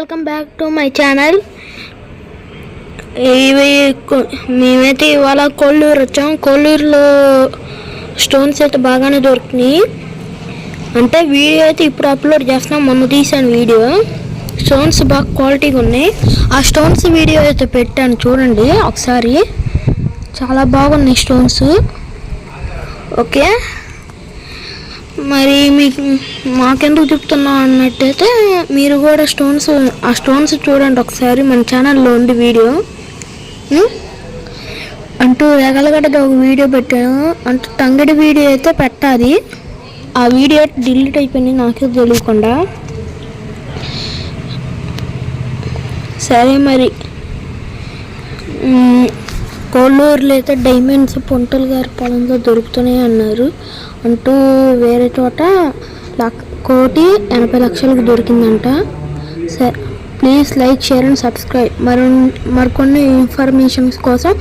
Welcome back to my channel. ఇవి మేమైతే ఇవాళ కొల్లూరు వచ్చాం. కొల్లూరులో స్టోన్స్ అయితే బాగానే దొరికినాయి. అంటే వీడియో అయితే ఇప్పుడు అప్లోడ్ చేస్తున్నాం. మొన్న తీసాను వీడియో. స్టోన్స్ బాగా క్వాలిటీగా ఉన్నాయి. ఆ స్టోన్స్ వీడియో అయితే పెట్టాను చూడండి ఒకసారి. చాలా బాగున్నాయి స్టోన్స్. ఓకే? మరి మీకు మాకెందుకు చెప్తున్నాం అన్నట్టయితే మీరు కూడా స్టోన్స్ ఆ స్టోన్స్ చూడండి ఒకసారి మన ఛానల్లో ఉంది వీడియో. అంటూ ఎగలగడ్డది ఒక వీడియో పెట్టాను. అంటూ తంగడి వీడియో అయితే పెట్టాలి. ఆ వీడియో డిలీట్ అయిపోయింది నాకే తెలియకుండా. సరే మరి. కోళ్ళూరులో అయితే డైమండ్స్ పొంటల్ గారి పొలంలో దొరుకుతున్నాయి అన్నారు. అంటూ వేరే చోట కోటి ఎనభై లక్షలకు దొరికిందంట. సరే please like share and subscribe మరి మరికొన్ని ఇన్ఫర్మేషన్స్ కోసం